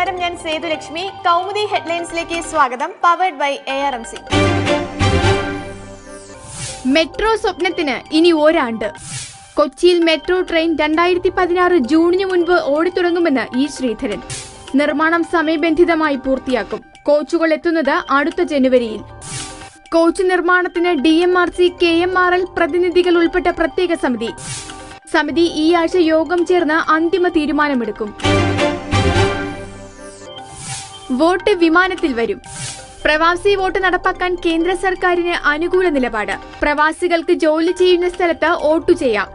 നമസ്കാരം ഞാൻ സേതുലക്ഷ്മി കൗമുദി ഹെഡ്ലൈൻസിലേക്ക് സ്വാഗതം. Powered by A R M C metro സ്വപ്നത്തിന് ഇനി ഒരാണ്ട്. കൊച്ചിയിൽ മെട്രോ ട്രെയിൻ രണ്ടായിരത്തി പതിനാറ് ജൂണിന് മുൻപ് ഓടിത്തുടങ്ങുമെന്ന് ഇ ശ്രീധരൻ. നിർമ്മാണം സമയബന്ധിതമായി പൂർത്തിയാക്കും. കോച്ചുകൾ എത്തുന്നത് അടുത്ത ജനുവരിയിൽ. കോച്ച് നിർമ്മാണത്തിന് D M R C K M R L പ്രതിനിധികൾ ഉൾപ്പെട്ട പ്രത്യേക സമിതി. സമിതി ഈ ആഴ്ച യോഗം ചേർന്ന് അന്തിമ തീരുമാനമെടുക്കും. വോട്ട് വിമാനത്തിൽ വരും. പ്രവാസി വോട്ട് നടപ്പാക്കാൻ കേന്ദ്ര സർക്കാരിന് അനുകൂല നിലപാട്. പ്രവാസികൾക്ക് ജോലി ചെയ്യുന്ന സ്ഥലത്ത് വോട്ടു ചെയ്യാം.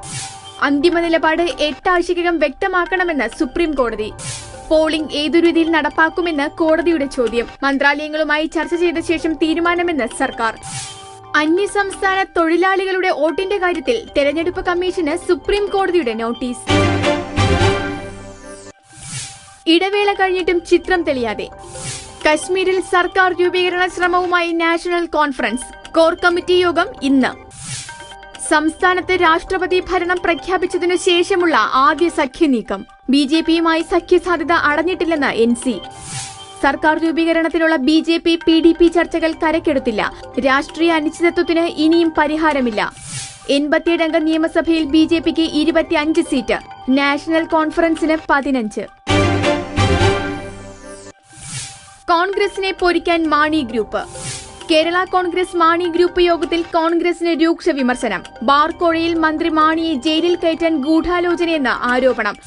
അന്തിമ നിലപാട് എട്ടാഴ്ചക്കകം വ്യക്തമാക്കണമെന്ന് സുപ്രീം കോടതി. പോളിംഗ് ഏതു രീതിയിൽ നടപ്പാക്കുമെന്ന് കോടതിയുടെ ചോദ്യം. മന്ത്രാലയങ്ങളുമായി ചർച്ച ചെയ്ത ശേഷം തീരുമാനമെന്ന് സർക്കാർ. അന്യസംസ്ഥാന തൊഴിലാളികളുടെ വോട്ടിന്റെ കാര്യത്തിൽ തെരഞ്ഞെടുപ്പ് കമ്മീഷന് സുപ്രീം കോടതിയുടെ നോട്ടീസ്. ഇടവേള കഴിഞ്ഞിട്ടും ചിത്രം തെളിയാതെ. കശ്മീരിൽ സർക്കാർ രൂപീകരണ ശ്രമവുമായി നാഷണൽ കോൺഫറൻസ് കോർ കമ്മിറ്റി യോഗം ഇന്ന്. സംസ്ഥാനത്ത് രാഷ്ട്രപതി ഭരണം പ്രഖ്യാപിച്ചതിനു ശേഷമുള്ള ആദ്യ സഖ്യനീക്കം. ബി ജെ പിയുമായി സഖ്യസാധ്യത അടഞ്ഞിട്ടില്ലെന്ന് എൻ സി. സർക്കാർ രൂപീകരണത്തിനുള്ള B J P P D P ചർച്ചകൾ കരക്കെടുത്തില്ല. രാഷ്ട്രീയ അനിശ്ചിതത്വത്തിന് ഇനിയും പരിഹാരമില്ല. എൺപത്തിയേഴംഗ നിയമസഭയിൽ ബി ജെ പിക്ക് ഇരുപത്തിയഞ്ച് സീറ്റ്. നാഷണൽ കോൺഫറൻസിന് പതിനഞ്ച്. കോൺഗ്രസിനെ പൊരിക്കാൻ മാണി ഗ്രൂപ്പ്. കേരള കോൺഗ്രസ് മാണി ഗ്രൂപ്പ് യോഗത്തിൽ കോൺഗ്രസിന് രൂക്ഷ വിമർശനം. ബാർക്കോഴയിൽ മന്ത്രി മാണിയെ ജയിലിൽ കയറ്റാൻ ഗൂഢാലോചനയെന്ന ആരോപണം.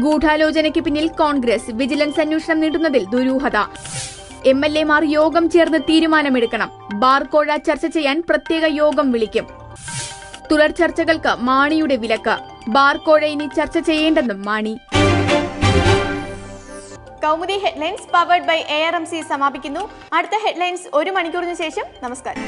ഗൂഢാലോചനയ്ക്ക് പിന്നിൽ കോൺഗ്രസ്. വിജിലൻസ് അന്വേഷണം നീട്ടുന്നതിൽ ദുരൂഹത. എം എൽ എമാർ യോഗം ചേർന്ന് തീരുമാനമെടുക്കണം. ബാർക്കോഴ ചർച്ച ചെയ്യാൻ പ്രത്യേക യോഗം വിളിക്കും. തുടർ ചർച്ചകൾക്ക് മാണിയുടെ വിലക്ക്. ബാർക്കോഴ ഇനി ചർച്ച ചെയ്യേണ്ടെന്നും Mani. Kaumudi headlines powered by A R M C സമാപിക്കുന്നു. അടുത്ത ഹെഡ്ലൈൻസ് ഒരു മണിക്കൂറിന് ശേഷം. നമസ്കാരം.